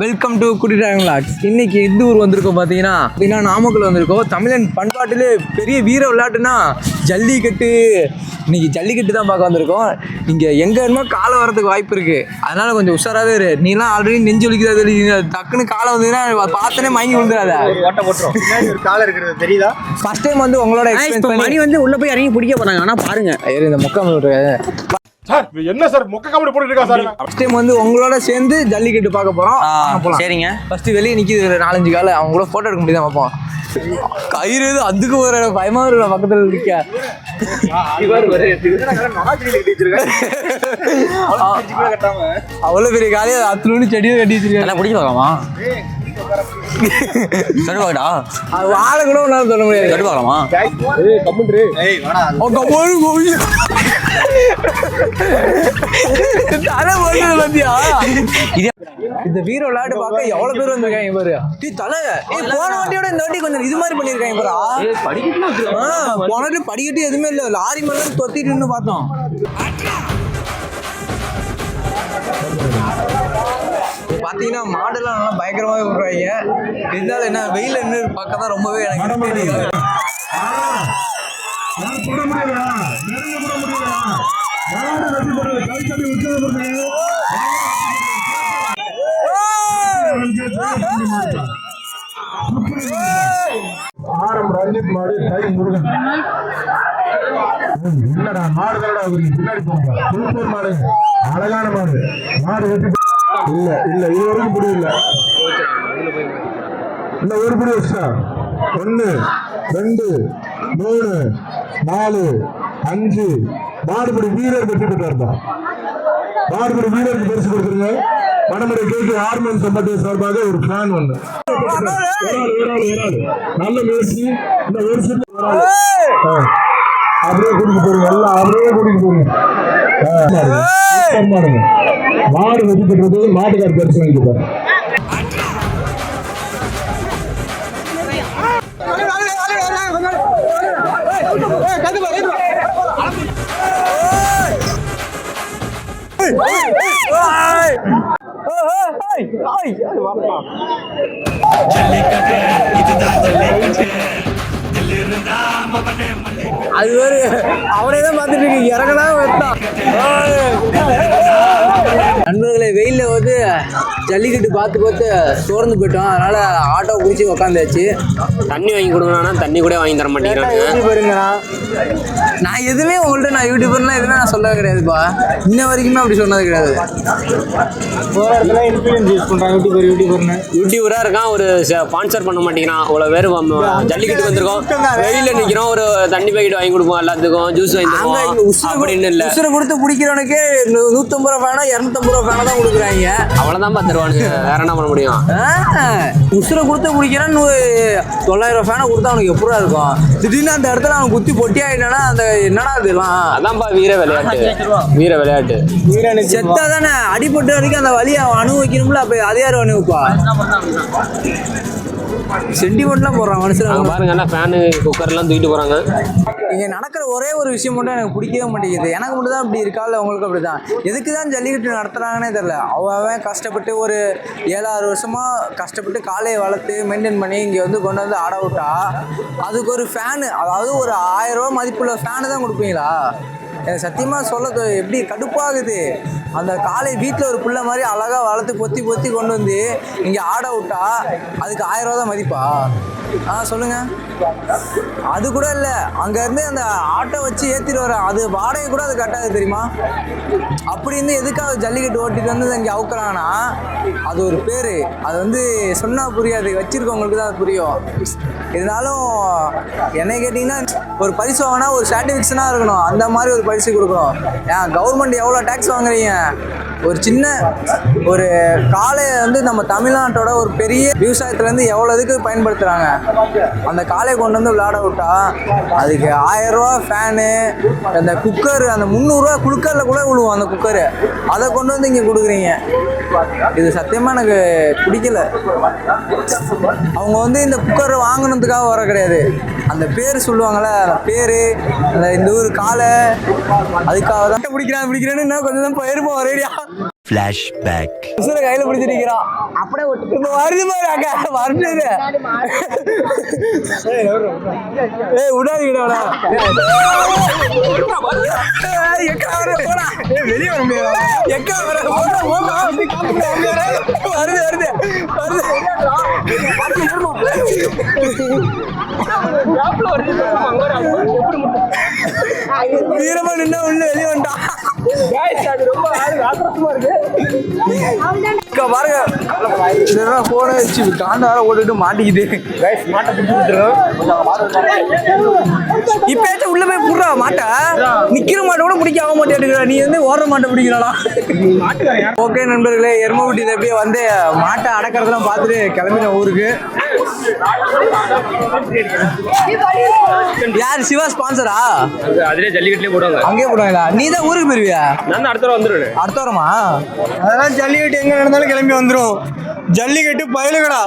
Welcome to குடிடாங் lakhs இன்னைக்கு எந்த ஊர் வந்திருக்கோம் பார்த்தீங்கன்னா அப்படின்னா நாமக்கல் வந்திருக்கோம். தமிழன் பண்பாட்டிலே பெரிய வீர விளையாட்டுனா ஜல்லிக்கட்டு. இன்னைக்கு ஜல்லிக்கட்டு தான் பார்க்க வந்திருக்கோம். இங்கே எங்கே வேணுமோ காலை வரதுக்கு வாய்ப்பு இருக்கு. அதனால கொஞ்சம் உஷாராகவே இரு. நீலாம் ஆல்ரெடி நெஞ்சு வலிக்குதா தெரியுது. டக்குன்னு காலை வந்ததுன்னா பார்த்தனே மயங்கி விழுந்துடாத ஓட்ட போட்டுரும். கால இருக்கிறது தெரியுதா? ஃபர்ஸ்ட் டைம் வந்து உங்களோட எக்ஸ்பீரியன்ஸ் மணி வந்து உள்ள போய் இறங்கி பிடிக்க போறாங்க. ஆனா பாருங்க. பண்ணி இந்த முக்கம் சார் என்ன சார் மொக்க காமெடி போட்டுட்டு இருக்கா சார்? ஃபர்ஸ்ட் டைம் வந்து உங்களோட சேர்ந்து ஜல்லிக்கட்டு பார்க்க போகிறோம் போகலாம் சரிங்க. ஃபர்ஸ்ட் வெளியே நிற்கிது ஒரு நாலஞ்சு கால. அவங்க கூட ஃபோட்டோ எடுக்க முடியுதா பார்ப்போம். கயிறு இது அதுக்கு ஒரு பயமா இருக்கு பக்கத்தில் நிற்க அவ்வளோ பெரிய காலையை? அத்துலூன்னு செடியும் கட்டி வச்சிருக்காங்க பிடிக்க அது வாழை கூட ஒன்றாலும் சொல்ல முடியாது. பார்க்கலாமா ஏய் வாடா. போய். தலை வந்தியா இது இந்த வீர விளையாட்டு பார்க்க எவ்வளவு பேர் வந்திருக்காங்க பாரு டீ தலை. ஏய் போன வாட்டியோட இந்த வாட்டி கொஞ்சம் இது மாதிரி பண்ணிருக்காங்க பாரா ஆ, போன வாட்டி படிக்கட்டு எதுவுமே இல்ல. லாரி மேல தொத்திட்டு நின்னு பார்த்தோம். பாத்தீங்கன்னா மாடெல்லாம் நல்லா பயங்கரமாவே விடுறாங்க. இருந்தாலும் என்ன வெயில நின்று பார்க்க தான் ரொம்பவே எனக்கு தெரியும் ஆரம் ரஞ்சித் மாடு தை முருகன். இல்லடா மாடு அவருக்கு பின்னாடி போங்க. சூப்பர் மாடு. அழகான மாடு. மாடு வெட்டி இல்ல இல்ல இது வரைக்கும் புடி இல்ல இல்ல ஒரு புடி வச்சா ஒன்னு ரெண்டு மூணு நாலு அஞ்சு மாடுபடி வீரர் வெற்றி பெற்றார்ப்பா மாடுபடி வீரருக்கு பரிசு கொடுத்துருங்க வடமுறை கேக்கு ஹார்மோன் சம்பத்திய சார்பாக ஒரு ஃபேன் ஒன்று நல்ல முயற்சி இந்த ஒரு அப்படியே கூட்டிட்டு போறீங்க எல்லாம் அப்படியே கூட்டிட்டு போறீங்க மாடு வெற்றி பெற்றது மாட்டுக்கார் பரிசு வாங்கிப்பாரு. அது ஒரு அவனே தான் பார்த்துட்டு இருக்கு இறங்கனா வெட்டான் Yeah. ஜல்லிக்கட்டு பார்த்து பார்த்து சோர்ந்து போயிட்டோம். அதனால ஆட்டோ பிடிச்சி உக்காந்தாச்சு. தண்ணி வாங்கி கொடுங்கண்ணா தண்ணி கூட வாங்கி தர மாட்டேங்கிறாங்க. நான் எதுவுமே உங்கள்கிட்ட நான் யூடியூபர்லாம் எதுவுமே நான் சொல்லவே கிடையாதுப்பா. இன்ன வரைக்குமே அப்படி சொன்னது கிடையாது. போற இடத்துல இன்ஃபுளுன்ஸ் யூஸ் பண்றாங்க யூடியூபர் யூடியூபர்னு யூடியூபரா இருக்கான் ஒரு ஸ்பான்சர் பண்ண மாட்டேங்கிறான். அவ்வளோ பேர் ஜல்லிக்கட்டு வந்திருக்கோம். வெயில நிக்கிறோம் ஒரு தண்ணி பாக்கெட் வாங்கி கொடுப்போம் எல்லாத்துக்கும் ஜூஸ் வாங்கி உசுரை அப்படின்னு இல்ல. கொடுத்து பிடிக்கிறவனுக்கு நூ- நூத்தம்பது ரூபா ஃபேனா இரநூத்தம்பது ரூபா ஃபேனா தான் கொடுக்குறாங்க. அவ்வளவுதான் தருவானுங்க வேற என்ன பண்ண முடியும்? உசுரை கொடுத்து பிடிக்கிறான் தொள்ளாயிரம் ஃபேனை கொடுத்தா அவனுக்கு எப்படா இருக்கும்? திடீர்னு அந்த இடத்துல அவன் குத்தி பொட்டி ஆயிட்டானா அந்த என்னடா இதெல்லாம் அதான்ப்பா வீர விளையாட்டு. வீர விளையாட்டு. செத்தா தானே அடிபட்ட வரைக்கும் அந்த வலியை அவன் அனுபவிக்கணும்ல அப்ப அது யாரும் அனுபவிப்பா? சென்டிமெண்ட்லாம் போடுறான் மனுஷன். பாருங்க எல்லாம் ஃபேனு குக்கர் எல்லாம் தூக்கிட்டு போறாங்க. இங்கே நடக்கிற ஒரே ஒரு விஷயம் மட்டும் எனக்கு பிடிக்கவே மாட்டேங்குது. எனக்கு மட்டும் தான் அப்படி இருக்கா? இல்லை உங்களுக்கு அப்படி தான் எதுக்கு தான் ஜல்லிக்கட்டு நடத்துகிறாங்கன்னே தெரில அவன் அவன் கஷ்டப்பட்டு ஒரு ஏழாறு வருஷமாக கஷ்டப்பட்டு காலையை வளர்த்து மெயின்டைன் பண்ணி இங்கே வந்து கொண்டு வந்து ஆட விட்டா அதுக்கு ஒரு ஃபேனு அதாவது ஒரு ஆயிரம் ரூபா மதிப்புள்ள ஃபேனு தான் கொடுப்பீங்களா? எனக்கு சத்தியமாக சொல்ல எப்படி கடுப்பாகுது. அந்த காலை வீட்டில் ஒரு பிள்ளை மாதிரி அழகாக வளர்த்து பொத்தி பொத்தி கொண்டு வந்து இங்கே ஆட விட்டா அதுக்கு ஆயிரம் ரூபா தான் மதிப்பா? ஆ சொல்லுங்கள் அது கூட இல்லை. அங்கேருந்து அந்த ஆட்டோ வச்சு ஏற்றிட்டு வர அது வாடகை கூட அது கட்டாது தெரியுமா? அப்படி இருந்து எதுக்காக ஜல்லிக்கட்டு ஓட்டிட்டு வந்து இங்கே அவுக்குறாங்கன்னா அது ஒரு பேர். அது வந்து சொன்னால் புரியாது. வச்சிருக்கவங்களுக்கு தான் அது புரியும். இருந்தாலும் என்னை கேட்டிங்கன்னா ஒரு பரிசு வாங்கினா ஒரு சாட்டிஸ்ஃபேக்ஷனாக இருக்கணும். அந்த மாதிரி ஒரு பரிசு கொடுக்கணும். ஏன் கவர்மெண்ட் எவ்வளோ டேக்ஸ் வாங்குறீங்க? ஒரு சின்ன ஒரு காளை வந்து நம்ம தமிழ்நாட்டோட ஒரு பெரிய விவசாயத்துலேருந்து எவ்வளோ இதுக்கு பயன்படுத்துகிறாங்க அந்த காளையை கொண்டு வந்து விளையாட விட்டா அதுக்கு ஆயிரம் ஃபேனு அந்த குக்கர் அந்த முந்நூறுரூவா குக்கரில் கூட விழுவும் அந்த குக்கரு அதை கொண்டு வந்து இங்கே கொடுக்குறீங்க. இது சத்தியமாக எனக்கு பிடிக்கல. அவங்க வந்து இந்த குக்கரை வாங்கினதுக்காக வர கிடையாது. அந்த பேர் சொல்லுவாங்கள்ல பேர் அந்த இந்த ஊர் காலை அதுக்காக தான் பிடிக்கிறேன் பிடிக்கிறேன்னு இன்னும் கொஞ்சம் தான் போயிருப்போம் ஒரேடியா Flashback. உசுரை கையில பிடிச்சி நிக்கிறான். அப்படியே இப்ப வருது பாரு அக்கா வருது ஏய் எக்கா வர போடா. வெளியே வர முடியாது? எக்கா வர போடா போடா. வருது வருது வருது. வீரமா நின்னா உள்ள வெளியே வந்துட்டான் அக்கா பாருங்க. இதெல்லாம் போன வச்சு காண்டார ஓடிட்டு மாட்டிக்குது. இப்பயாச்சும் உள்ள போய் புடுறா மாட்டை? நிக்கிற மாட்டை கூட பிடிக்க ஆக மாட்டேங்குறா நீ வந்து ஓடுற மாட்டை பிடிக்கிறாளா ஓகே நண்பர்களே எருமகுட்டியில் எப்படியே வந்து மாட்டை அடக்கிறதெல்லாம் பார்த்துட்டு கிளம்பின ஊருக்கு. யார் சிவா ஸ்பான்சரா அதுலேயே ஜல்லிக்கட்டுலேயே போடுவாங்க. அங்கேயே போடுவாங்களா? நீ தான் ஊருக்கு போயிருவியா? நான் அடுத்த வாரம் வந்துடுவேன் அடுத்த வாரமா? அதெல்லாம் ஜல்லிக்கட்டு எங்க நடந்தாலும் கிளம்பி வந்துடும் ஜல்லிக்கட்டு பயலுகடா